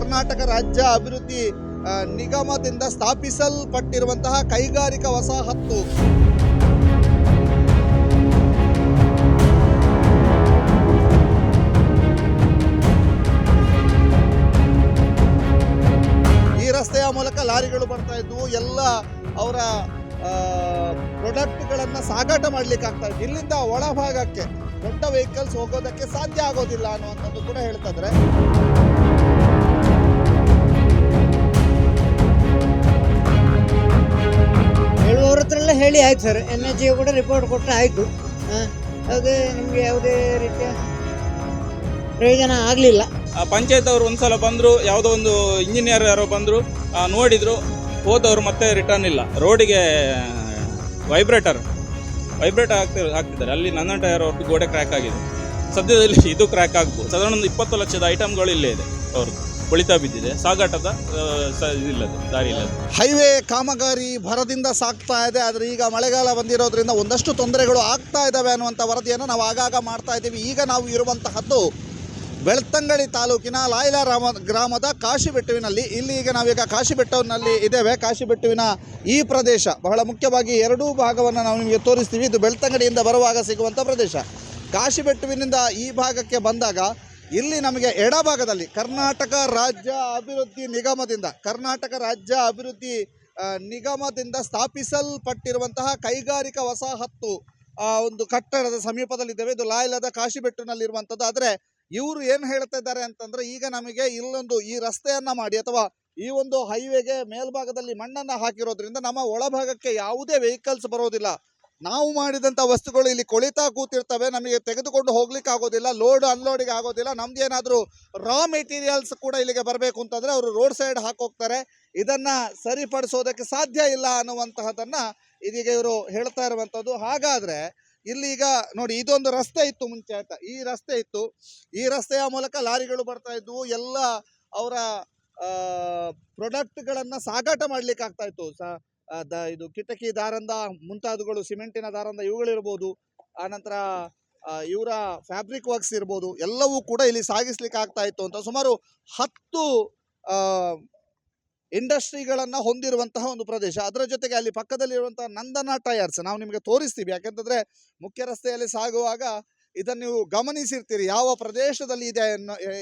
ಕರ್ನಾಟಕ ರಾಜ್ಯ ಅಭಿವೃದ್ಧಿ ನಿಗಮದಿಂದ ಸ್ಥಾಪಿಸಲ್ಪಟ್ಟಿರುವಂತಹ ಕೈಗಾರಿಕಾ ವಸಾಹತ್ತು ಈ ರಸ್ತೆಯ ಮೂಲಕ ಲಾರಿಗಳು ಬರ್ತಾ ಇದ್ವು. ಎಲ್ಲ ಅವರ ಪ್ರೊಡಕ್ಟ್ಗಳನ್ನು ಸಾಗಾಟ ಮಾಡ್ಲಿಕ್ಕೆ ಆಗ್ತಾ ಇತ್ತು. ಇಲ್ಲಿಂದ ಒಳಭಾಗಕ್ಕೆ ದೊಡ್ಡ ವೆಹಿಕಲ್ಸ್ ಹೋಗೋದಕ್ಕೆ ಸಾಧ್ಯ ಆಗೋದಿಲ್ಲ ಅನ್ನುವಂಥದ್ದು ಕೂಡ ಹೇಳ್ತಾ ಇದ್ದಾರೆ ಹತ್ರ ಎಲ್ಲ ಹೇಳಿ ಆಯ್ತು ಸರ್. ಎನ್ ಎಚ್ ಕೂಡ ರಿಪೋರ್ಟ್ ಕೊಟ್ಟರೆ ಆಯಿತು. ಯಾವುದೇ ನಿಮಗೆ ಯಾವುದೇ ರೀತಿಯ ಪ್ರಯೋಜನ ಆಗಲಿಲ್ಲ. ಪಂಚಾಯತ್ ಅವರು ಒಂದ್ಸಲ ಬಂದರು, ಯಾವುದೋ ಒಂದು ಇಂಜಿನಿಯರ್ ಯಾರೋ ಬಂದರು ನೋಡಿದರು, ಹೋದವರು ಮತ್ತೆ ರಿಟರ್ನ್ ಇಲ್ಲ. ರೋಡಿಗೆ ವೈಬ್ರೇಟರ್ ವೈಬ್ರೇಟ್ ಆಗ್ತಿ ಆಗ್ತಿದ್ದಾರೆ ಅಲ್ಲಿ ನನ್ನ ಟೈರ್ ಅವ್ರದ್ದು ಗೋಡೆ ಕ್ರ್ಯಾಕ್ ಆಗಿದೆ. ಸದ್ಯದಲ್ಲಿ ಇದು ಕ್ರ್ಯಾಕ್ ಆಗ್ಬೋದು. ಸಾಧಾರಣ ಒಂದು ಇಪ್ಪತ್ತು ಲಕ್ಷದ ಐಟಮ್ಗಳು ಇಲ್ಲೇ ಇದೆ ಅವ್ರದ್ದು ಉಳಿತಾ ಬಿದ್ದಿದೆ. ಸಾಗಾಟದ ಇದಿಲ್ಲದೆ ದಾರಿ ಇಲ್ಲದೆ. ಹೈವೇ ಕಾಮಗಾರಿ ಭರದಿಂದ ಸಾಗ್ತಾ ಇದೆ. ಆದರೆ ಈಗ ಮಳೆಗಾಲ ಬಂದಿರೋದ್ರಿಂದ ಒಂದಷ್ಟು ತೊಂದರೆಗಳು ಆಗ್ತಾ ಇದ್ದಾವೆ ಅನ್ನುವಂಥ ವರದಿಯನ್ನು ನಾವು ಆಗಾಗ ಮಾಡ್ತಾ ಇದ್ದೀವಿ. ಈಗ ನಾವು ಇರುವಂತಹದ್ದು ಬೆಳ್ತಂಗಡಿ ತಾಲೂಕಿನ ಲಾಯ್ಲ ರಾಮ, ಗ್ರಾಮದ ಕಾಶಿಬೆಟ್ಟುವಿನಲ್ಲಿ. ಇಲ್ಲಿ ಈಗ ನಾವೀಗ ಕಾಶಿಬೆಟ್ಟವಿನಲ್ಲಿ ಇದ್ದೇವೆ. ಕಾಶಿಬೆಟ್ಟುವಿನ ಈ ಪ್ರದೇಶ ಬಹಳ ಮುಖ್ಯವಾಗಿ ಎರಡೂ ಭಾಗವನ್ನು ನಾವು ನಿಮಗೆ ತೋರಿಸ್ತೀವಿ. ಇದು ಬೆಳ್ತಂಗಡಿಯಿಂದ ಬರುವಾಗ ಸಿಗುವಂಥ ಪ್ರದೇಶ. ಕಾಶಿಬೆಟ್ಟುವಿನಿಂದ ಈ ಭಾಗಕ್ಕೆ ಬಂದಾಗ ಇಲ್ಲಿ ನಮಗೆ ಎಡಭಾಗದಲ್ಲಿ ಕರ್ನಾಟಕ ರಾಜ್ಯ ಅಭಿವೃದ್ಧಿ ನಿಗಮದಿಂದ ಕರ್ನಾಟಕ ರಾಜ್ಯ ಅಭಿವೃದ್ಧಿ ನಿಗಮದಿಂದ ಸ್ಥಾಪಿಸಲ್ಪಟ್ಟಿರುವಂತಹ ಕೈಗಾರಿಕಾ ವಸಾಹತ್ತು ಆ, ಒಂದು ಕಟ್ಟಡದ ಸಮೀಪದಲ್ಲಿದ್ದೇವೆ. ಇದು ಲಾಯ್ಲದ ಕಾಶಿಬೆಟ್ಟುನಲ್ಲಿರುವಂಥದ್ದು. ಆದರೆ ಇವರು ಏನು ಹೇಳ್ತಾ ಇದ್ದಾರೆ ಅಂತಂದ್ರೆ ಈಗ ನಮಗೆ ಇಲ್ಲೊಂದು ಈ ರಸ್ತೆಯನ್ನ ಮಾಡಿ ಅಥವಾ ಈ ಒಂದು ಹೈವೇಗೆ ಮೇಲ್ಭಾಗದಲ್ಲಿ ಮಣ್ಣನ್ನು ಹಾಕಿರೋದ್ರಿಂದ ನಮ್ಮ ಒಳಭಾಗಕ್ಕೆ ಯಾವುದೇ ವೆಹಿಕಲ್ಸ್ ಬರೋದಿಲ್ಲ. ನಾವು ಮಾಡಿದಂಥ ವಸ್ತುಗಳು ಇಲ್ಲಿ ಕೊಳಿತಾ ಕೂತಿರ್ತವೆ ನಮಗೆ ತೆಗೆದುಕೊಂಡು ಹೋಗ್ಲಿಕ್ಕೆ ಆಗೋದಿಲ್ಲ ಲೋಡ್ ಅನ್ಲೋಡಿಗೆ ಆಗೋದಿಲ್ಲ ನಮ್ದು ಏನಾದರೂ ರಾ ಮೆಟೀರಿಯಲ್ಸ್ ಕೂಡ ಇಲ್ಲಿಗೆ ಬರಬೇಕು ಅಂತಂದ್ರೆ ಅವರು ರೋಡ್ ಸೈಡ್ ಹಾಕೋಗ್ತಾರೆ. ಇದನ್ನ ಸರಿಪಡಿಸೋದಕ್ಕೆ ಸಾಧ್ಯ ಇಲ್ಲ ಅನ್ನುವಂತಹದನ್ನು ಇದೀಗ ಇವರು ಹೇಳ್ತಾ ಇರುವಂಥದ್ದು ಹಾಗಾದ್ರೆ ಇಲ್ಲಿ ಈಗ ನೋಡಿ ಇದೊಂದು ರಸ್ತೆ ಇತ್ತು ಮುಂಚೆ ಅಂತ. ಈ ರಸ್ತೆ ಇತ್ತು. ಈ ರಸ್ತೆಯ ಮೂಲಕ ಲಾರಿಗಳು ಬರ್ತಾ ಇದ್ವು. ಎಲ್ಲ ಅವರ ಪ್ರಾಡಕ್ಟ್ಗಳನ್ನು ಸಾಗಾಟ ಮಾಡ್ಲಿಕ್ಕೆ ಆಗ್ತಾ ಇತ್ತು. ಸ ಆ, ದ- ಇದು ಕಿಟಕಿ ದಾರಂದ ಮುಂತಾದವುಗಳು, ಸಿಮೆಂಟಿನ ದಾರಂದ ಇವುಗಳಿರ್ಬೋದು. ಆನಂತರ ಇವರ ಫ್ಯಾಬ್ರಿಕ್ ವರ್ಕ್ಸ್ ಇರ್ಬೋದು. ಎಲ್ಲವೂ ಕೂಡ ಇಲ್ಲಿ ಸಾಗಿಸ್ಲಿಕ್ಕೆ ಆಗ್ತಾ ಇತ್ತು ಅಂತ ಸುಮಾರು ಹತ್ತು ಇಂಡಸ್ಟ್ರಿಗಳನ್ನು ಹೊಂದಿರುವಂತಹ ಒಂದು ಪ್ರದೇಶ. ಅದರ ಜೊತೆಗೆ ಅಲ್ಲಿ ಪಕ್ಕದಲ್ಲಿರುವಂತಹ ನಂದನ ಟೈರ್ಸ್ ನಾವು ನಿಮಗೆ ತೋರಿಸ್ತೀವಿ. ಯಾಕೆಂತಂದರೆ ಮುಖ್ಯ ರಸ್ತೆಯಲ್ಲಿ ಸಾಗುವಾಗ ಇದನ್ನು ನೀವು ಗಮನಿಸಿರ್ತೀರಿ. ಯಾವ ಪ್ರದೇಶದಲ್ಲಿ ಇದೆ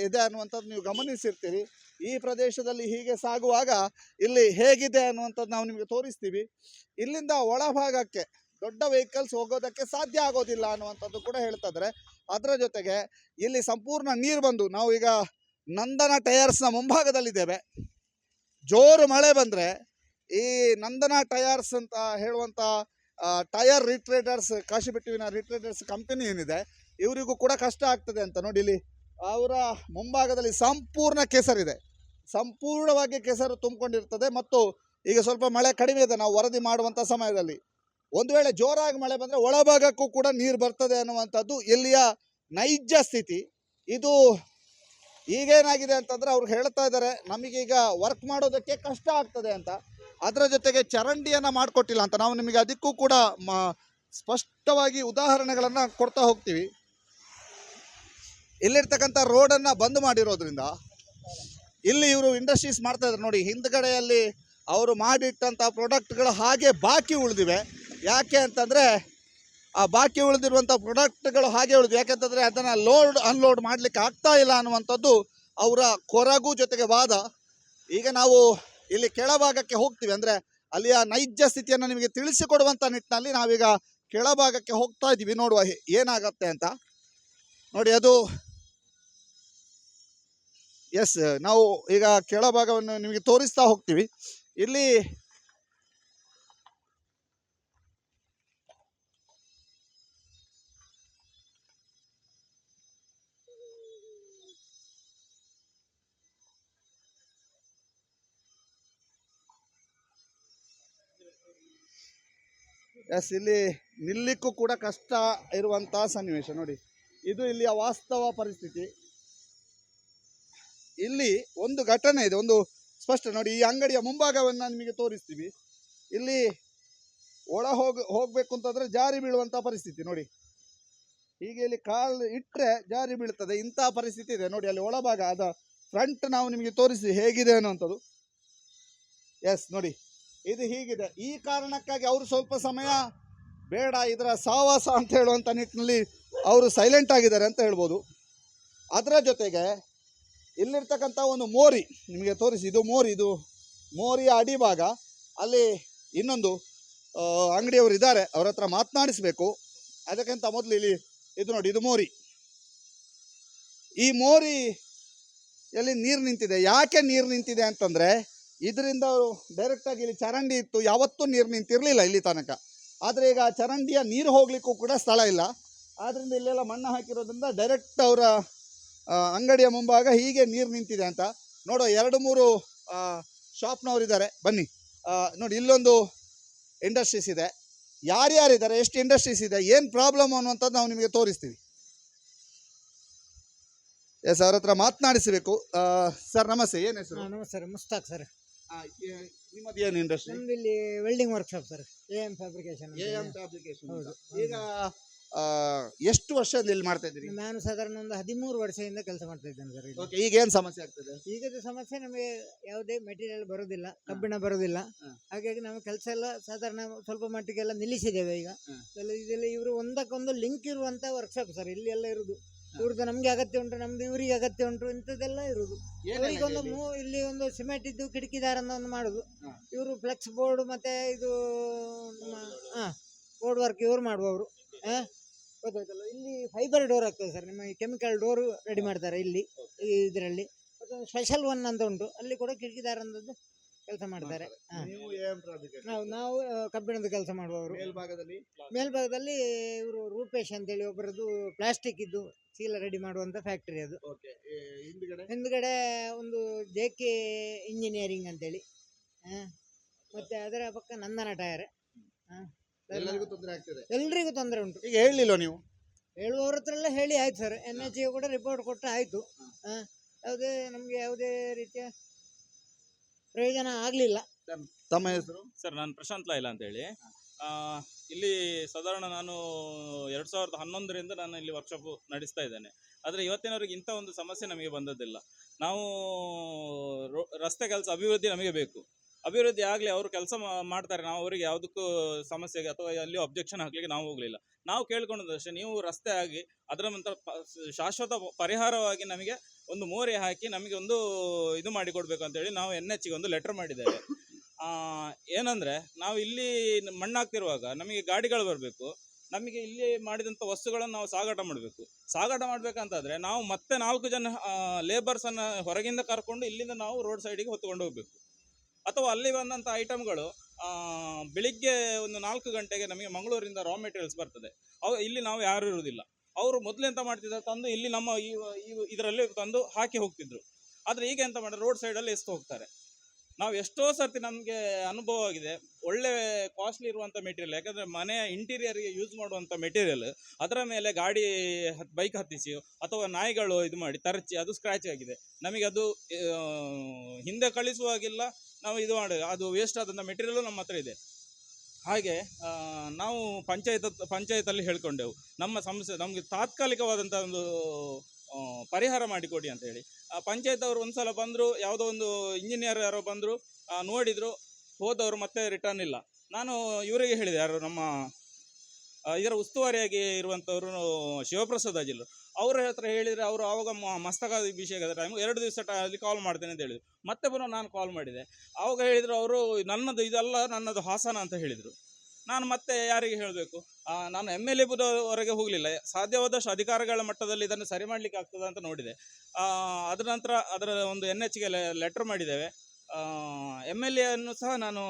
ಇದೆ ಅನ್ನುವಂಥದ್ದು ನೀವು ಗಮನಿಸಿರ್ತೀರಿ. ಈ ಪ್ರದೇಶದಲ್ಲಿ ಹೀಗೆ ಸಾಗುವಾಗ ಇಲ್ಲಿ ಹೇಗಿದೆ ಅನ್ನುವಂಥದ್ದು ನಾವು ನಿಮಗೆ ತೋರಿಸ್ತೀವಿ. ಇಲ್ಲಿಂದ ಒಳಭಾಗಕ್ಕೆ ದೊಡ್ಡ ವೆಹಿಕಲ್ಸ್ ಹೋಗೋದಕ್ಕೆ ಸಾಧ್ಯ ಆಗೋದಿಲ್ಲ ಅನ್ನುವಂಥದ್ದು ಕೂಡ ಹೇಳ್ತಿದ್ರೆ ಅದರ ಜೊತೆಗೆ ಇಲ್ಲಿ ಸಂಪೂರ್ಣ ನೀರು ಬಂದು ನಾವು ಈಗ ನಂದನ ಟಯರ್ಸ್ನ ಮುಂಭಾಗದಲ್ಲಿದ್ದೇವೆ. ಜೋರು ಮಳೆ ಬಂದರೆ ಈ ನಂದನ ಟಯರ್ಸ್ ಅಂತ ಹೇಳುವಂಥ ಟಯರ್ ರಿಟ್ರೇಡರ್ಸ್ ಕಾಶಿಬೆಟ್ಟುವಿನ ರಿಟ್ರೇಟರ್ಸ್ ಕಂಪನಿ ಏನಿದೆ, ಇವರಿಗೂ ಕೂಡ ಕಷ್ಟ ಆಗ್ತದೆ ಅಂತ ನೋಡಿ ಇಲ್ಲಿ ಅವರ ಮುಂಭಾಗದಲ್ಲಿ ಸಂಪೂರ್ಣ ಕೆಸರಿದೆ. ಸಂಪೂರ್ಣವಾಗಿ ಕೆಸರು ತುಂಬಿಕೊಂಡಿರ್ತದೆ ಮತ್ತು ಈಗ ಸ್ವಲ್ಪ ಮಳೆ ಕಡಿಮೆ ಇದೆ. ನಾವು ವರದಿ ಮಾಡುವಂಥ ಸಮಯದಲ್ಲಿ ಒಂದು ವೇಳೆ ಜೋರಾಗಿ ಮಳೆ ಬಂದರೆ ಒಳಭಾಗಕ್ಕೂ ಕೂಡ ನೀರು ಬರ್ತದೆ ಅನ್ನುವಂಥದ್ದು ಇಲ್ಲಿಯ ನೈಜ ಸ್ಥಿತಿ. ಇದು ಈಗೇನಾಗಿದೆ ಅಂತಂದ್ರೆ ಅವ್ರು ಹೇಳ್ತಾ ಇದ್ದಾರೆ, ನಮಗೀಗ ವರ್ಕ್ ಮಾಡೋದಕ್ಕೆ ಕಷ್ಟ ಆಗ್ತದೆ ಅಂತ. ಅದರ ಜೊತೆಗೆ ಚರಂಡಿಯನ್ನು ಮಾಡಿಕೊಟ್ಟಿಲ್ಲ ಅಂತ. ನಾವು ನಿಮಗೆ ಅದಕ್ಕೂ ಕೂಡ ಸ್ಪಷ್ಟವಾಗಿ ಉದಾಹರಣೆಗಳನ್ನು ಕೊಡ್ತಾ ಹೋಗ್ತೀವಿ. ಇಲ್ಲಿರ್ತಕ್ಕಂಥ ರೋಡನ್ನು ಬಂದ್ ಮಾಡಿರೋದ್ರಿಂದ ಇಲ್ಲಿ ಇವರು ಇಂಡಸ್ಟ್ರೀಸ್ ಮಾಡ್ತಾ ಇದ್ದಾರೆ ನೋಡಿ, ಹಿಂದ್ಗಡೆಯಲ್ಲಿ ಅವರು ಮಾಡಿಟ್ಟಂಥ ಪ್ರಾಡಕ್ಟ್ಗಳು ಹಾಗೆ ಬಾಕಿ ಉಳಿದಿವೆ. ಯಾಕೆ ಅಂತಂದರೆ, ಆ ಬಾಕಿ ಉಳಿದಿರುವಂಥ ಪ್ರಾಡಕ್ಟ್ಗಳು ಹಾಗೆ ಉಳಿದಿವೆ. ಯಾಕೆಂತಂದರೆ ಅದನ್ನು ಲೋಡ್ ಅನ್ಲೋಡ್ ಮಾಡಲಿಕ್ಕೆ ಆಗ್ತಾ ಇಲ್ಲ ಅನ್ನುವಂಥದ್ದು ಅವರ ಕೊರಗು ಜೊತೆಗೆ ವಾದ. ಈಗ ನಾವು ಇಲ್ಲಿ ಕೆಳಭಾಗಕ್ಕೆ ಹೋಗ್ತೀವಿ. ಅಂದರೆ ಅಲ್ಲಿಯ ನೈಜ ಸ್ಥಿತಿಯನ್ನು ನಿಮಗೆ ತಿಳಿಸಿಕೊಡುವಂಥ ನಿಟ್ಟಿನಲ್ಲಿ ನಾವೀಗ ಕೆಳಭಾಗಕ್ಕೆ ಹೋಗ್ತಾ ಇದ್ದೀವಿ ನೋಡುವ ಏನಾಗತ್ತೆ ಅಂತ. ನೋಡಿ, ಅದು ಎಸ್ ನಾವು ಈಗ ಕೆಳಭಾಗವನ್ನು ನಿಮಗೆ ತೋರಿಸ್ತಾ ಹೋಗ್ತೀವಿ. ಇಲ್ಲಿ ಎಸ್ ಇಲ್ಲಿ ನಿಲ್ಲಿಕ್ಕೂ ಕೂಡ ಕಷ್ಟ ಇರುವಂತಹ ಸನ್ನಿವೇಶ ನೋಡಿ. ಇದು ಇಲ್ಲಿಯ ವಾಸ್ತವ ಪರಿಸ್ಥಿತಿ. ಇಲ್ಲಿ ಒಂದು ಘಟನೆ ಇದೆ, ಒಂದು ಸ್ಪಷ್ಟ ನೋಡಿ, ಈ ಅಂಗಡಿಯ ಮುಂಭಾಗವನ್ನು ನಿಮಗೆ ತೋರಿಸ್ತೀವಿ ಇಲ್ಲಿ ಒಳ ಹೋಗ, ಹೋಗಬೇಕು ಅಂತಂದರೆ ಜಾರಿ ಬೀಳುವಂಥ ಪರಿಸ್ಥಿತಿ ನೋಡಿ. ಹೀಗೆ ಇಲ್ಲಿ ಕಾಲು ಇಟ್ಟರೆ ಜಾರಿ ಬೀಳ್ತದೆ, ಇಂಥ ಪರಿಸ್ಥಿತಿ ಇದೆ. ನೋಡಿ, ಅಲ್ಲಿ ಒಳಭಾಗ ಅದ ಫ್ರಂಟ್ ನಾವು ನಿಮಗೆ ತೋರಿಸಿ ಹೇಗಿದೆ ಅನ್ನುವಂಥದ್ದು. ಎಸ್ ನೋಡಿ, ಇದು ಹೀಗಿದೆ. ಈ ಕಾರಣಕ್ಕಾಗಿ ಅವರು ಸ್ವಲ್ಪ ಸಮಯ ಬೇಡ, ಇದರ ಸಾವಾಸ ಅಂತ ಹೇಳುವಂಥ ನಿಟ್ಟಿನಲ್ಲಿ ಅವರು ಸೈಲೆಂಟ್ ಆಗಿದ್ದಾರೆ ಅಂತ ಹೇಳ್ಬೋದು. ಅದರ ಜೊತೆಗೆ ಇಲ್ಲಿರ್ತಕ್ಕಂಥ ಒಂದು ಮೋರಿ, ನಿಮಗೆ ತೋರಿಸಿ, ಇದು ಮೋರಿ, ಇದು ಮೋರಿಯ ಅಡಿಭಾಗ. ಅಲ್ಲಿ ಇನ್ನೊಂದು ಅಂಗಡಿಯವರು ಇದ್ದಾರೆ, ಅವ್ರ ಹತ್ರ ಮಾತನಾಡಿಸ್ಬೇಕು. ಅದಕ್ಕಿಂತ ಮೊದಲು ಇಲ್ಲಿ, ಇದು ನೋಡಿ, ಇದು ಮೋರಿ. ಈ ಮೋರಿ ಎಲ್ಲಿ ನೀರು ನಿಂತಿದೆ? ಯಾಕೆ ನೀರು ನಿಂತಿದೆ ಅಂತಂದರೆ, ಇದರಿಂದ ಡೈರೆಕ್ಟಾಗಿ ಇಲ್ಲಿ ಚರಂಡಿ ಇತ್ತು, ಯಾವತ್ತೂ ನೀರು ನಿಂತಿರಲಿಲ್ಲ ಇಲ್ಲಿ ತನಕ. ಆದರೆ ಈಗ ಚರಂಡಿಯ ನೀರು ಹೋಗಲಿಕ್ಕೂ ಕೂಡ ಸ್ಥಳ ಇಲ್ಲ. ಆದ್ದರಿಂದ ಇಲ್ಲೆಲ್ಲ ಮಣ್ಣು ಹಾಕಿರೋದ್ರಿಂದ ಡೈರೆಕ್ಟ್ ಅವರ ಅಂಗಡಿಯ ಮುಂಭಾಗ ಹೀಗೆ ನೀರು ನಿಂತಿದೆ ಅಂತ. ನೋಡೋ ಎರಡು ಮೂರು ಶಾಪ್ನವ್ರು ಇದ್ದಾರೆ ಬನ್ನಿ. ನೋಡಿ ಇಲ್ಲೊಂದು ಇಂಡಸ್ಟ್ರೀಸ್ ಇದೆ. ಯಾರ್ಯಾರಿದ್ದಾರೆ? ಎಷ್ಟು ಇಂಡಸ್ಟ್ರೀಸ್ ಇದೆ? ಏನು ಪ್ರಾಬ್ಲಮ್ ಅನ್ನುವಂಥದ್ದು ನಾವು ನಿಮಗೆ ತೋರಿಸ್ತೀವಿ. ಎಸ್ ಅವ್ರ ಹತ್ರ ಮಾತನಾಡಿಸಬೇಕು. ಸರ್ ನಮಸ್ತೆ. ಏನು ಹೆಸರು? ನಮಸ್ತೆ ಮುಸ್ತಾಕ್ ಸರ್. ನಿಮ್ಮದು ಏನು ಇಂಡಸ್ಟ್ರಿ ನಮ್ದು ಇಲ್ಲಿ welding workshop sir A M fabrication A M fabrication ಈಗ ಎಷ್ಟು ವರ್ಷ ಇಲ್ಲಿ ಮಾಡ್ತಾ ಇದ್ದೀರಿ? ನಾನು ಸಾಧಾರಣ ಒಂದು ಹದಿಮೂರು ವರ್ಷದಿಂದ ಕೆಲಸ ಮಾಡ್ತಾ ಇದ್ದೇನೆ ಸರ್ ಇಲ್ಲಿ. ಓಕೆ ಈಗ ಏನು ಸಮಸ್ಯೆ ಆಗ್ತದೆ? ಈಗದ ಸಮಸ್ಯೆ ನಮಗೆ ಯಾವುದೇ ಮೆಟೀರಿಯಲ್ ಬರೋದಿಲ್ಲ ಕಬ್ಬಿಣ ಬರೋದಿಲ್ಲ. ಹ. ಹಾಗಾಗಿ ನಾವು ಕೆಲಸ ಎಲ್ಲ ಸಾಧಾರಣ ಸ್ವಲ್ಪ ಮಟ್ಟಿಗೆಲ್ಲ ನಿಲ್ಲಿಸಿದ್ದೇವೆ ಈಗ. ಹ. ಎಲ್ಲ ಇದೆಲ್ಲ ಇವರು ಒಂದಕ್ಕೊಂದು ಲಿಂಕ್ ಇರುವಂತ ವರ್ಕ್ಶಾಪ್ ಸರ್ ಇಲ್ಲಿ ಎಲ್ಲ ಇರುದು. ಇವ್ರದ್ದು ನಮ್ಗೆ ಅಗತ್ಯ ಉಂಟು ನಮ್ದು ಇವರಿಗೆ ಅಗತ್ಯ ಉಂಟು ಇಂಥದ್ದೆಲ್ಲ ಇರುದು. ಇವರಿಗೆ ಒಂದು ಮೂ ಇಲ್ಲಿ ಒಂದು ಸಿಮೆಂಟ್ ಇದ್ದು ಕಿಟಕಿದಾರನ್ನ ಒಂದು ಮಾಡುದು. ಹ. ಇವರು ಫ್ಲೆಕ್ಸ್ ಬೋರ್ಡ್ ಮತ್ತೆ ಇದು ಹಾ ಬೋರ್ಡ್ ವರ್ಕ್ ಇವ್ರು ಮಾಡುವವರು. ಹಾ. ಗೊತ್ತಾಯ್ತಲ್ಲ ಇಲ್ಲಿ ಫೈಬರ್ ಡೋರ್ ಆಗ್ತದೆ ಸರ್ ನಿಮ್ಮ ಕೆಮಿಕಲ್ ಡೋರ್ ರೆಡಿ ಮಾಡ್ತಾರೆ ಇಲ್ಲಿ ಇದರಲ್ಲಿ. ಮತ್ತೊಂದು ಸ್ಪೆಷಲ್ ಒನ್ ಅಂತ ಉಂಟು. ಅಲ್ಲಿ ಕೂಡ ಕಿಟಕಿದಾರಂದದ್ದು ಕೆಲಸ ಮಾಡ್ತಾರೆ. ಹಾ. ನೀವು ನಾವು ನಾವು ಆ, ಕಬ್ಬಿಣದ ಕೆಲಸ ಮಾಡುವವರು. ಮೇಲ್ಭಾಗದಲ್ಲಿ ಮೇಲ್ಭಾಗದಲ್ಲಿ ಇವರು ರೂಪೇಶ್ ಅಂತೇಳಿ ಒಬ್ಬರದ್ದು ಪ್ಲಾಸ್ಟಿಕ್ ಇದ್ದು ಚೀಲ ರೆಡಿ ಮಾಡುವಂತ ಫ್ಯಾಕ್ಟರಿ ಅದು. ಓಕೆ ಹಿಂದ್ಗಡೆ? ಹಿಂದ್ಗಡೆ ಒಂದು ಜೆ ಕೆ ಇಂಜಿನಿಯರಿಂಗ್ ಅಂತೇಳಿ. ಆ, ಮತ್ತೆ ಅದರ ಪಕ್ಕ ನಂದನ ಟಯರ್ ಎಲ್ಲರಿಗೂ ತೊಂದರೆ ಆಗ್ತದೆ. ಎಲ್ರಿಗೂ ತೊಂದರೆ ಉಂಟು. ಈಗ ಹೇಳಲಿಲ್ಲ ನೀವು? ಹೇಳುವವ್ರ ಹತ್ರ ಎಲ್ಲ ಹೇಳಿ ಆಯ್ತು ಸರ್. ಎನ್ ಎಚ್ ಕೂಡ ರಿಪೋರ್ಟ್ ಕೊಟ್ಟು ಆಯ್ತು. ಯಾವುದೇ ನಮಗೆ ಯಾವುದೇ ರೀತಿಯ ಪ್ರಯೋಜನ ಆಗಲಿಲ್ಲ. ತಮ್ಮ ಹೆಸರು? ಸರ್ ನಾನು ಪ್ರಶಾಂತ್ ಲಾಯ್ಲ ಅಂತೇಳಿ. ಆ, ಇಲ್ಲಿ ಸಾಧಾರಣ ನಾನು ಎರಡು ಸಾವಿರದ ಹನ್ನೊಂದರಿಂದ ನಾನು ಇಲ್ಲಿ ವರ್ಕ್ಶಾಪ್ ನಡೆಸ್ತಾ ಇದ್ದೇನೆ. ಆದರೆ ಇವತ್ತಿನವರೆಗೆ ಇಂಥ ಒಂದು ಸಮಸ್ಯೆ ನಮಗೆ ಬಂದದ್ದಿಲ್ಲ. ನಾವು ರಸ್ತೆ ಕೆಲಸ ಅಭಿವೃದ್ಧಿ ನಮಗೆ ಬೇಕು. ಅಭಿವೃದ್ಧಿ ಆಗಲಿ ಅವರು ಕೆಲಸ ಮಾಡ್ತಾರೆ. ನಾವು ಅವರಿಗೆ ಯಾವುದಕ್ಕೂ ಸಮಸ್ಯೆಗೆ ಅಥವಾ ಅಲ್ಲಿ ಅಬ್ಜೆಕ್ಷನ್ ಹಾಕ್ಲಿಕ್ಕೆ ನಾವು ಹೋಗಲಿಲ್ಲ. ನಾವು ಕೇಳ್ಕೊಂಡದಷ್ಟೇ ನೀವು ರಸ್ತೆ ಆಗಿ ಅದರ ನಂತರ ಶಾಶ್ವತ ಪರಿಹಾರವಾಗಿ ನಮಗೆ ಒಂದು ಮೋರೆ ಹಾಕಿ ನಮಗೆ ಒಂದು ಇದು ಮಾಡಿ ಕೊಡಬೇಕು ಅಂತೇಳಿ ನಾವು ಎನ್ ಎಚ್ಗೆ ಒಂದು ಲೆಟರ್ ಮಾಡಿದ್ದೇವೆ. ಏನಂದ್ರೆ ನಾವು ಇಲ್ಲಿ ಮಣ್ಣಾಗ್ತಿರುವಾಗ ನಮಗೆ ಗಾಡಿಗಳು ಬರಬೇಕು. ನಮಗೆ ಇಲ್ಲಿ ಮಾಡಿದಂಥ ವಸ್ತುಗಳನ್ನು ನಾವು ಸಾಗಾಟ ಮಾಡಬೇಕು. ಸಾಗಾಟ ಮಾಡಬೇಕಂತಾದರೆ ನಾವು ಮತ್ತೆ ನಾಲ್ಕು ಜನ ಲೇಬರ್ಸನ್ನು ಹೊರಗಿಂದ ಕರ್ಕೊಂಡು ಇಲ್ಲಿಂದ ನಾವು ರೋಡ್ ಸೈಡಿಗೆ ಹೊತ್ಕೊಂಡು ಹೋಗಬೇಕು. ಅಥವಾ ಅಲ್ಲಿ ಬಂದಂಥ ಐಟಮ್ಗಳು ಬೆಳಿಗ್ಗೆ ಒಂದು ನಾಲ್ಕು ಗಂಟೆಗೆ ನಮಗೆ ಮಂಗಳೂರಿಂದ ರಾ ಮೆಟೀರಿಯಲ್ಸ್ ಬರ್ತದೆ. ಅವು ಇಲ್ಲಿ ನಾವು ಯಾರು ಇರುವುದಿಲ್ಲ. ಅವರು ಮೊದಲು ಎಂತ ಮಾಡ್ತಿದ್ದಾರೆ ತಂದು ಇಲ್ಲಿ ನಮ್ಮ ಈ ಇದರಲ್ಲಿ ತಂದು ಹಾಕಿ ಹೋಗ್ತಿದ್ರು. ಆದರೆ ಈಗ ಎಂತ ಮಾಡಿದ್ರೆ ರೋಡ್ ಸೈಡಲ್ಲಿ ಎಷ್ಟು ಹೋಗ್ತಾರೆ. ನಾವು ಎಷ್ಟೋ ಸರ್ತಿ ನಮಗೆ ಅನುಭವ ಆಗಿದೆ. ಒಳ್ಳೆ ಕಾಸ್ಟ್ಲಿ ಇರುವಂಥ ಮೆಟೀರಿಯಲ್ ಯಾಕಂದರೆ ಮನೆಯ ಇಂಟೀರಿಯರ್ಗೆ ಯೂಸ್ ಮಾಡುವಂಥ ಮೆಟೀರಿಯಲ್ ಅದರ ಮೇಲೆ ಗಾಡಿ ಬೈಕ್ ಹತ್ತಿಸಿ ಅಥವಾ ನಾಯಿಗಳು ಇದು ಮಾಡಿ ತರಚಿ ಅದು ಸ್ಕ್ರ್ಯಾಚ್ ಆಗಿದೆ. ನಮಗೆ ಅದು ಹಿಂದೆ ಕಳಿಸುವಾಗಿಲ್ಲ, ನಾವು ಇದು ಮಾಡಿ, ಅದು ವೇಸ್ಟ್ ಆದಂಥ ಮೆಟೀರಿಯಲು ನಮ್ಮ ಹತ್ರ ಇದೆ. ಹಾಗೆ ನಾವು ಪಂಚಾಯತ್ ಪಂಚಾಯತಲ್ಲಿ ಹೇಳ್ಕೊಂಡೆವು. ನಮ್ಮ ಸಮಸ್ಯೆ ನಮಗೆ ತಾತ್ಕಾಲಿಕವಾದಂಥ ಒಂದು ಪರಿಹಾರ ಮಾಡಿಕೊಡಿ ಅಂತ ಹೇಳಿ. ಪಂಚಾಯತ್ ಅವರು ಒಂದ್ಸಲ ಬಂದರು, ಯಾವುದೋ ಒಂದು ಇಂಜಿನಿಯರ್ ಯಾರೋ ಬಂದರು ನೋಡಿದರು, ಹೋದವರು ಮತ್ತೆ ರಿಟರ್ನ್ ಇಲ್ಲ. ನಾನು ಇವರಿಗೆ ಹೇಳಿದೆ, ಯಾರು ನಮ್ಮ ಇದರ ಉಸ್ತುವಾರಿಯಾಗಿ ಇರುವಂಥವ್ರು ಶಿವಪ್ರಸಾದ್ ಅಜಿಲ್. ಅವ್ರ ಹತ್ರ ಹೇಳಿದರೆ ಅವರು ಆವಾಗ ಮ- ಮಸ್ತಕ ಅಭಿಷೇಕದ ಟೈಮ್ ಎರಡು ದಿವಸ ಅಲ್ಲಿ ಕಾಲ್ ಮಾಡ್ತೇನೆ ಅಂತ ಹೇಳಿದರು. ಮತ್ತೆ ಪುನಃ ನಾನು ಕಾಲ್ ಮಾಡಿದೆ. ಆವಾಗ ಹೇಳಿದರು ಅವರು, ನನ್ನದು ಇದಲ್ಲ, ನನ್ನದು ಹಾಸನ ಅಂತ ಹೇಳಿದರು. ನಾನು ಮತ್ತೆ ಯಾರಿಗೆ ಹೇಳಬೇಕು? ನಾನು ಎಂ ಎಲ್ ಎ ಹೋಗಲಿಲ್ಲ. ಸಾಧ್ಯವಾದಷ್ಟು ಅಧಿಕಾರಿಗಳ ಮಟ್ಟದಲ್ಲಿ ಇದನ್ನು ಸರಿ ಮಾಡಲಿಕ್ಕೆ ಆಗ್ತದೆ ಅಂತ ನೋಡಿದೆ. ಅದರ ನಂತರ ಅದರ ಒಂದು ಎನ್ ಎಚ್ಗೆ ಲೆಟರ್ ಮಾಡಿದ್ದೇವೆ. ಎಂ ಎಲ್ ಎನ್ನು ಸಹ ನಾನು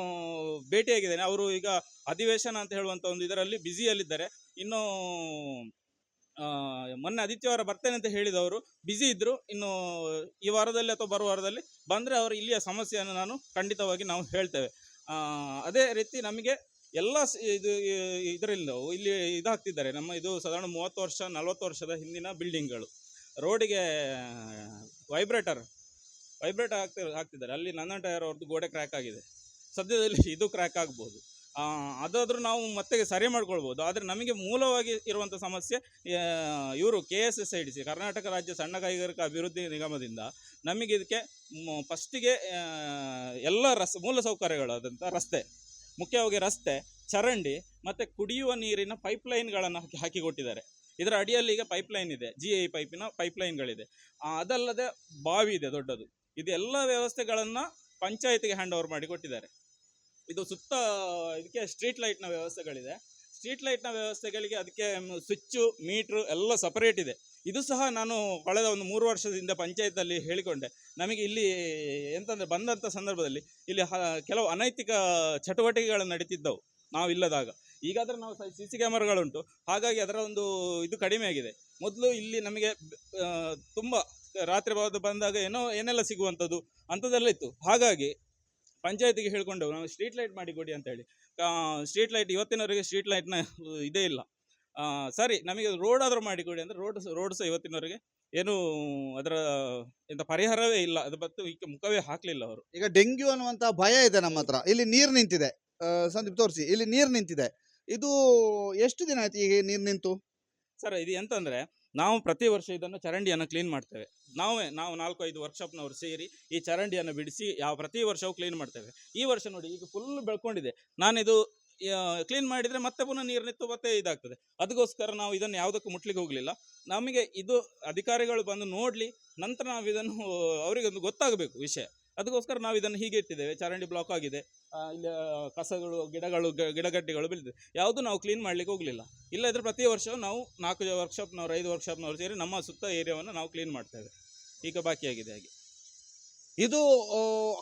ಭೇಟಿಯಾಗಿದ್ದೇನೆ. ಅವರು ಈಗ ಅಧಿವೇಶನ ಅಂತ ಹೇಳುವಂಥ ಒಂದು ಇದರಲ್ಲಿ ಬ್ಯುಸಿಯಲ್ಲಿದ್ದಾರೆ. ಇನ್ನು ಮೊನ್ನೆ ಆದಿತ್ಯವಾರ ಬರ್ತೇನೆ ಅಂತ ಹೇಳಿದವರು ಬ್ಯುಸಿ ಇದ್ದರು ಇನ್ನು ಈ ವಾರದಲ್ಲಿ ಅಥವಾ ಬರುವ ವಾರದಲ್ಲಿ ಬಂದರೆ ಅವರು ಇಲ್ಲಿಯ ಸಮಸ್ಯೆಯನ್ನು ನಾನು ಖಂಡಿತವಾಗಿ ನಾವು ಹೇಳ್ತೇವೆ. ಅದೇ ರೀತಿ ನಮಗೆ ಎಲ್ಲ ಇದು ಇದರಿಂದ ಇಲ್ಲಿ ಇದಾಗ್ತಿದ್ದಾರೆ. ನಮ್ಮ ಇದು ಸಾಧಾರಣ ಮೂವತ್ತು ವರ್ಷ, ನಲವತ್ತು ವರ್ಷದ ಹಿಂದಿನ ಬಿಲ್ಡಿಂಗ್ಗಳು. ರೋಡಿಗೆ, ವೈಬ್ರೇಟರ್, ವೈಬ್ರೇಟ್ ಆಗ್ತಿ ಹಾಕ್ತಿದ್ದಾರೆ ಅಲ್ಲಿ ನನ್ನ ಟೈರ್ ಅವ್ರದ್ದು ಗೋಡೆ ಕ್ರ್ಯಾಕ್ ಆಗಿದೆ. ಸದ್ಯದಲ್ಲಿ ಇದು ಕ್ರ್ಯಾಕ್ ಆಗ್ಬೋದು. ಅದಾದರೂ ನಾವು ಮತ್ತೆ ಸರಿ ಮಾಡ್ಕೊಳ್ಬೋದು. ಆದರೆ ನಮಗೆ ಮೂಲವಾಗಿ ಇರುವಂಥ ಸಮಸ್ಯೆ ಇವರು K S S I D C Karnataka ರಾಜ್ಯ ಸಣ್ಣ ಕೈಗಾರಿಕಾ ಅಭಿವೃದ್ಧಿ ನಿಗಮದಿಂದ ನಮಗೆ ಇದಕ್ಕೆ ಫಸ್ಟಿಗೆ ಎಲ್ಲ ರಸ್ ಮೂಲ ಸೌಕರ್ಯಗಳಾದಂಥ ರಸ್ತೆ. ಮುಖ್ಯವಾಗಿ ರಸ್ತೆ, ಚರಂಡಿ ಮತ್ತು ಕುಡಿಯುವ ನೀರಿನ ಪೈಪ್ಲೈನ್ಗಳನ್ನು ಹಾಕಿ, ಹಾಕಿಕೊಟ್ಟಿದ್ದಾರೆ. ಇದರ ಅಡಿಯಲ್ಲಿ ಈಗ ಪೈಪ್ಲೈನ್ ಇದೆ ಜಿ ಐ ಪೈಪಿನ ಪೈಪ್ಲೈನ್ಗಳಿದೆ. ಅದಲ್ಲದೆ ಬಾವಿ ಇದೆ ದೊಡ್ಡದು. ಇದೆಲ್ಲ ವ್ಯವಸ್ಥೆಗಳನ್ನು ಪಂಚಾಯತಿಗೆ ಹ್ಯಾಂಡ್ ಓವರ್ ಮಾಡಿ ಕೊಟ್ಟಿದ್ದಾರೆ. ಇದು ಸುತ್ತ, ಇದಕ್ಕೆ ಸ್ಟ್ರೀಟ್ ಲೈಟ್ನ ವ್ಯವಸ್ಥೆಗಳಿದೆ. ಸ್ಟ್ರೀಟ್ ಲೈಟ್ನ ವ್ಯವಸ್ಥೆಗಳಿಗೆ ಅದಕ್ಕೆ ಸ್ವಿಚ್ಚು ಮೀಟ್ರು ಎಲ್ಲ ಸಪರೇಟ್ ಇದೆ. ಇದು ಸಹ ನಾನು ಕಳೆದ ಒಂದು ಮೂರು ವರ್ಷದಿಂದ ಪಂಚಾಯತಲ್ಲಿ ಹೇಳಿಕೊಂಡೆ. ನಮಗೆ ಇಲ್ಲಿ ಎಂತಂದರೆ ಬಂದಂಥ ಸಂದರ್ಭದಲ್ಲಿ ಇಲ್ಲಿ ಕೆಲವು ಅನೈತಿಕ ಚಟುವಟಿಕೆಗಳು ನಡೀತಿದ್ದವು ನಾವು ಇಲ್ಲದಾಗ. ಈಗಾದರೆ ನಾವು ಸಿ ಸಿ ಕ್ಯಾಮರಾಗಳುಂಟು. ಹಾಗಾಗಿ ಅದರ ಒಂದು ಇದು ಕಡಿಮೆ ಆಗಿದೆ. ಮೊದಲು ಇಲ್ಲಿ ನಮಗೆ ತುಂಬ ರಾತ್ರಿ ಬಾದ ಬಂದಾಗ ಏನೋ, ಏನೆಲ್ಲ ಸಿಗುವಂಥದ್ದು ಅಂಥದ್ದೆಲ್ಲ ಇತ್ತು ಹಾಗಾಗಿ ಪಂಚಾಯತಿಗೆ ಹೇಳ್ಕೊಂಡೆವು ನಾವು ಸ್ಟ್ರೀಟ್ ಲೈಟ್ ಮಾಡಿ ಕೊಡಿ ಅಂತ ಹೇಳಿ ಸ್ಟ್ರೀಟ್ ಲೈಟ್ ಇವತ್ತಿನವರೆಗೆ ಸ್ಟ್ರೀಟ್ ಲೈಟ್ನ ಇದೇ ಇಲ್ಲ. ಸರಿ, ನಮಗೆ ರೋಡ್ ಆದರೂ ಮಾಡಿಕೊಡಿ ಅಂದರೆ ರೋಡ್ ರೋಡ್ ಸಹ ಇವತ್ತಿನವರೆಗೆ ಏನು ಅದರ ಎಂತ ಪರಿಹಾರವೇ ಇಲ್ಲ. ಅದು ಬತ್ತು ಮುಖವೇ ಹಾಕಲಿಲ್ಲ ಅವರು. ಈಗ ಡೆಂಗ್ಯೂ ಅನ್ನುವಂತ ಭಯ ಇದೆ ನಮ್ಮ ಹತ್ರ. ಇಲ್ಲಿ ನೀರು ನಿಂತಿದೆ. ಆ, ಸಂದೀಪ್ ತೋರಿಸಿ. ಇಲ್ಲಿ ನೀರು ನಿಂತಿದೆ. ಇದು ಎಷ್ಟು ದಿನ ಆಯ್ತು ಈಗ ನೀರು ನಿಂತು? ಸರ್ ಇದು ಎಂತಂದರೆ ನಾವು ಪ್ರತಿ ವರ್ಷ ಇದನ್ನು ಚರಂಡಿಯನ್ನು ಕ್ಲೀನ್ ಮಾಡ್ತೇವೆ. ನಾವೇ ನಾವು ನಾಲ್ಕು ಐದು ವರ್ಕ್ಶಾಪ್ನವರು ಸೇರಿ ಈ ಚರಂಡಿಯನ್ನು ಬಿಡಿಸಿ ಯಾವ ಪ್ರತಿ ವರ್ಷವೂ ಕ್ಲೀನ್ ಮಾಡ್ತೇವೆ. ಈ ವರ್ಷ ನೋಡಿ ಈಗ ಫುಲ್ ಬೆಳ್ಕೊಂಡಿದೆ. ನಾನಿದು ಕ್ಲೀನ್ ಮಾಡಿದರೆ ಮತ್ತೆ ಪುನಃ ನೀರು ನಿಂತು ಮತ್ತೆ ಇದಾಗ್ತದೆ. ಅದಕ್ಕೋಸ್ಕರ ನಾವು ಇದನ್ನು ಯಾವುದಕ್ಕೂ ಮುಟ್ಲಿಕ್ಕೆ ಹೋಗಲಿಲ್ಲ. ನಮಗೆ ಇದು ಅಧಿಕಾರಿಗಳು ಬಂದು ನೋಡಲಿ, ನಂತರ ನಾವು ಇದನ್ನು ಅವರಿಗೊಂದು ಗೊತ್ತಾಗಬೇಕು ವಿಷಯ. ಅದಕ್ಕೋಸ್ಕರ ನಾವು ಇದನ್ನು ಹೀಗೆ ಇಟ್ಟಿದ್ದೇವೆ. ಚರಂಡಿ ಬ್ಲಾಕ್ ಆಗಿದೆ. ಇಲ್ಲಿ ಕಸಗಳು, ಗಿಡಗಳು ಗಿಡಗಡ್ಡೆಗಳು ಬೆಳೆದಿದೆ. ಯಾವುದು ನಾವು ಕ್ಲೀನ್ ಮಾಡಲಿಕ್ಕೆ ಹೋಗಲಿಲ್ಲ. ಇಲ್ಲದ್ರೆ ಪ್ರತಿ ವರ್ಷ ನಾವು ನಾಲ್ಕು ವರ್ಕ್ಶಾಪ್ನವರು ಐದು ವರ್ಕ್ಶಾಪ್ನವರು ಸೇರಿ ನಮ್ಮ ಸುತ್ತ ಏರಿಯಾವನ್ನು ನಾವು ಕ್ಲೀನ್ ಮಾಡ್ತೇವೆ ಈಗ ಬಾಕಿಯಾಗಿದೆ ಹಾಗೆ. ಇದು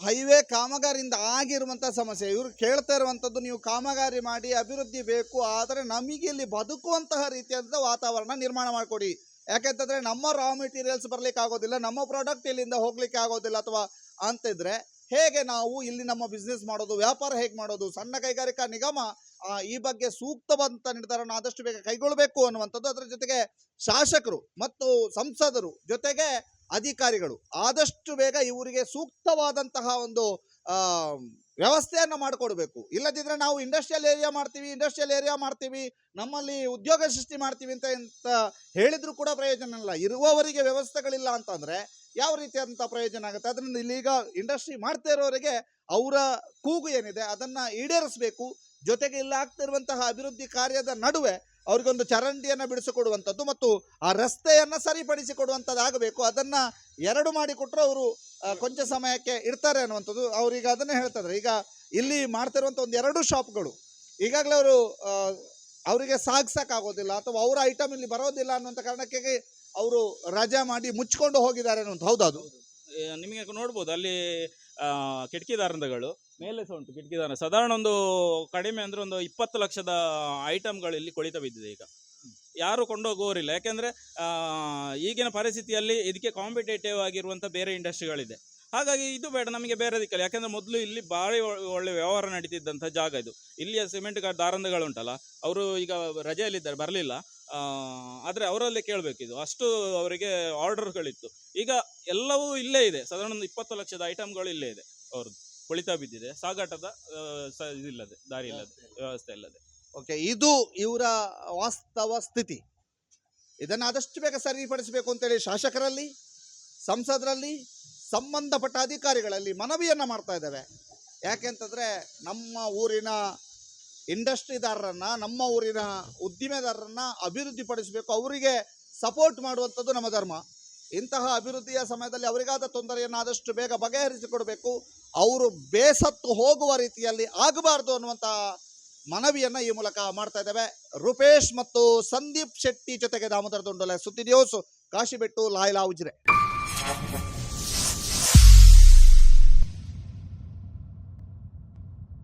ಹೈವೇ ಕಾಮಗಾರಿಯಿಂದ ಆಗಿರುವಂಥ ಸಮಸ್ಯೆ. ಇವರು ಕೇಳ್ತಾ ಇರುವಂಥದ್ದು ನೀವು ಕಾಮಗಾರಿ ಮಾಡಿ ಅಭಿವೃದ್ಧಿ ಬೇಕು, ಆದರೆ ನಮಗೆ ಇಲ್ಲಿ ಬದುಕುವಂತಹ ರೀತಿಯಾದ ವಾತಾವರಣ ನಿರ್ಮಾಣ ಮಾಡಿಕೊಡಿ. ಯಾಕೆಂತಂದರೆ ನಮ್ಮ ರಾ ಮೆಟೀರಿಯಲ್ಸ್ ಬರ್ಲಿಕ್ಕೆ ಆಗೋದಿಲ್ಲ, ನಮ್ಮ ಪ್ರಾಡಕ್ಟ್ ಇಲ್ಲಿಂದ ಹೋಗ್ಲಿಕ್ಕೆ ಆಗೋದಿಲ್ಲ ಅಥವಾ ಅಂತಿದ್ರೆ ಹೇಗೆ ನಾವು ಇಲ್ಲಿ ನಮ್ಮ ಬಿಸ್ನೆಸ್ ಮಾಡೋದು, ವ್ಯಾಪಾರ ಹೇಗೆ ಮಾಡೋದು, ಸಣ್ಣ ಕೈಗಾರಿಕಾ ನಿಗಮ ಈ ಬಗ್ಗೆ ಸೂಕ್ತವಂತ ನಿರ್ಧಾರನ ಆದಷ್ಟು ಬೇಗ ಕೈಗೊಳ್ಳಬೇಕು ಅನ್ನುವಂಥದ್ದು ಅದರ ಜೊತೆಗೆ ಶಾಸಕರು ಮತ್ತು ಸಂಸದರು ಜೊತೆಗೆ ಅಧಿಕಾರಿಗಳು ಆದಷ್ಟು ಬೇಗ ಇವರಿಗೆ ಸೂಕ್ತವಾದಂತಹ ಒಂದು ವ್ಯವಸ್ಥೆಯನ್ನು ಮಾಡಿಕೊಡ್ಬೇಕು. ಇಲ್ಲದಿದ್ದರೆ ನಾವು ಇಂಡಸ್ಟ್ರಿಯಲ್ ಏರಿಯಾ ಮಾಡ್ತೀವಿ ಇಂಡಸ್ಟ್ರಿಯಲ್ ಏರಿಯಾ ಮಾಡ್ತೀವಿ, ನಮ್ಮಲ್ಲಿ ಉದ್ಯೋಗ ಸೃಷ್ಟಿ ಮಾಡ್ತೀವಿ ಅಂತ ಅಂತ ಹೇಳಿದ್ರು ಕೂಡ ಪ್ರಯೋಜನ ಇಲ್ಲ. ಇರುವವರಿಗೆ ವ್ಯವಸ್ಥೆಗಳಿಲ್ಲ ಅಂತಂದರೆ ಯಾವ ರೀತಿಯಾದಂಥ ಪ್ರಯೋಜನ ಆಗುತ್ತೆ? ಅದರಿಂದ ಇಲ್ಲೀಗ ಇಂಡಸ್ಟ್ರಿ ಮಾಡ್ತಾ ಇರೋರಿಗೆ ಅವರ ಕೂಗು ಏನಿದೆ, ಅದನ್ನ ಈಡೇರಿಸಬೇಕು. ಜೊತೆಗೆ ಇಲ್ಲಾಗ್ತಿರುವಂತಹ ಅಭಿವೃದ್ಧಿ ಕಾರ್ಯದ ನಡುವೆ ಅವ್ರಿಗೊಂದು ಚರಂಡಿಯನ್ನು ಬಿಡಿಸಿಕೊಡುವಂಥದ್ದು ಮತ್ತು ಆ ರಸ್ತೆಯನ್ನು ಸರಿಪಡಿಸಿಕೊಡುವಂಥದ್ದು ಆಗಬೇಕು ಅದನ್ನು ಎರಡು ಮಾಡಿಕೊಟ್ರೆ ಅವರು ಕೊಂಚ ಸಮಯಕ್ಕೆ ಇರ್ತಾರೆ ಅನ್ನುವಂಥದ್ದು ಅವ್ರೀಗ ಅದನ್ನೇ ಹೇಳ್ತಾರೆ ಈಗ ಇಲ್ಲಿ ಮಾಡ್ತಿರುವಂಥ ಒಂದು ಎರಡು ಶಾಪ್ಗಳು ಈಗಾಗಲೇ ಅವರು ಅವರಿಗೆ ಸಾಗಿಸೋಕ್ಕಾಗೋದಿಲ್ಲ ಅಥವಾ ಅವರ ಐಟಮ್ ಇಲ್ಲಿ ಬರೋದಿಲ್ಲ ಅನ್ನುವಂಥ ಕಾರಣಕ್ಕೆ ಅವರು ರಜಾ ಮಾಡಿ ಮುಚ್ಕೊಂಡು ಹೋಗಿದ್ದಾರೆ ಅನ್ನುವಂಥ ಹೌದೌದು ನಿಮಗೆ ನೋಡ್ಬೋದು ಅಲ್ಲಿ ಆ, ಕಿಟಕಿ ದಾರಂದಗಳು ಮೇಲೆ ಸಹ ಉಂಟು, ಕಿಟಕಿ ದಾರ ಸಾಧಾರಣ ಒಂದು ಕಡಿಮೆ ಅಂದ್ರೆ ಒಂದು ಇಪ್ಪತ್ತು ಲಕ್ಷದ ಐಟಮ್ಗಳು ಇಲ್ಲಿ ಕೊಳಿತ ಬಿದ್ದಿದೆ ಈಗ. ಯಾರು ಕೊಂಡೋಗುವವರಿಲ್ಲ. ಯಾಕೆಂದ್ರೆ ಈಗಿನ ಪರಿಸ್ಥಿತಿಯಲ್ಲಿ ಇದಕ್ಕೆ ಕಾಂಪಿಟೇಟಿವ್ ಆಗಿರುವಂಥ ಬೇರೆ ಇಂಡಸ್ಟ್ರಿಗಳಿದೆ ಹಾಗಾಗಿ ಇದು ಬೇಡ, ನಮಗೆ ಬೇರೆ ದಿಕ್ಕಲ್ಲಿ. ಯಾಕೆಂದರೆ ಮೊದಲು ಇಲ್ಲಿ ಭಾರಿ ಒಳ್ಳೆ ವ್ಯವಹಾರ ನಡೀತಿದ್ದಂಥ ಜಾಗ ಇದು. ಇಲ್ಲಿಯ ಸಿಮೆಂಟ್ ದಾರಂದಗಳು ಉಂಟಲ್ಲ, ಅವರು ಈಗ ರಜೆಯಲ್ಲಿದ್ದಾರೆ, ಬರಲಿಲ್ಲ. ಆದರೆ ಅವರಲ್ಲೇ ಕೇಳಬೇಕಿದು ಅಷ್ಟು ಅವರಿಗೆ ಆರ್ಡರ್ಗಳಿತ್ತು ಈಗ ಎಲ್ಲವೂ ಇಲ್ಲೇ ಇದೆ. ಸಾಧಾರಣ ಒಂದು ಇಪ್ಪತ್ತು ಲಕ್ಷದ ಐಟಮ್ಗಳು ಇಲ್ಲೇ ಇದೆ ಅವ್ರದ್ದು. ಕೊಳಿತ ಬಿದ್ದಿದೆ. ಸಾಗಾಟದ ಸ- ಇದಿಲ್ಲದೆ ದಾರಿ ಇಲ್ಲದೆ ವ್ಯವಸ್ಥೆ ಇಲ್ಲದೆ. ಓಕೆ ಇದು ಇವರ ವಾಸ್ತವ ಸ್ಥಿತಿ. ಇದನ್ನು ಆದಷ್ಟು ಬೇಗ ಸರಿಪಡಿಸಬೇಕು ಅಂತೇಳಿ ಶಾಸಕರಲ್ಲಿ ಸಂಸದರಲ್ಲಿ ಸಂಬಂಧಪಟ್ಟ ಅಧಿಕಾರಿಗಳಲ್ಲಿ ಮನವಿಯನ್ನು ಮಾಡ್ತಾ ಇದ್ದೇವೆ. ಯಾಕೆಂತಂದರೆ ನಮ್ಮ ಊರಿನ ಇಂಡಸ್ಟ್ರಿದಾರರನ್ನ ನಮ್ಮ ಊರಿನ ಉದ್ದಿಮೆದಾರರನ್ನು ಅಭಿವೃದ್ಧಿಪಡಿಸಬೇಕು ಅವರಿಗೆ ಸಪೋರ್ಟ್ ಮಾಡುವಂಥದ್ದು ನಮ್ಮ ಧರ್ಮ. ಇಂತಹ ಅಭಿವೃದ್ಧಿಯ ಸಮಯದಲ್ಲಿ ಅವರಿಗಾದ ತೊಂದರೆಯನ್ನು ಆದಷ್ಟು ಬೇಗ ಬಗೆಹರಿಸಿಕೊಡಬೇಕು. ಅವರು ಬೇಸತ್ತು ಹೋಗುವ ರೀತಿಯಲ್ಲಿ ಆಗಬಾರ್ದು ಅನ್ನುವಂಥ ಮನವಿಯನ್ನು ಈ ಮೂಲಕ ಮಾಡ್ತಾ ಇದ್ದೇವೆ. ರೂಪೇಶ್ ಮತ್ತು ಸಂದೀಪ್ ಶೆಟ್ಟಿ ಜೊತೆಗೆ ದಾಮೋದರ ದುಂಡಲೆ ಸುದ್ದಿ ನ್ಯೂಸ್ ಕಾಶಿಬೆಟ್ಟು, ಲಾಯ್ಲಾ ಉಜ್ರೆ.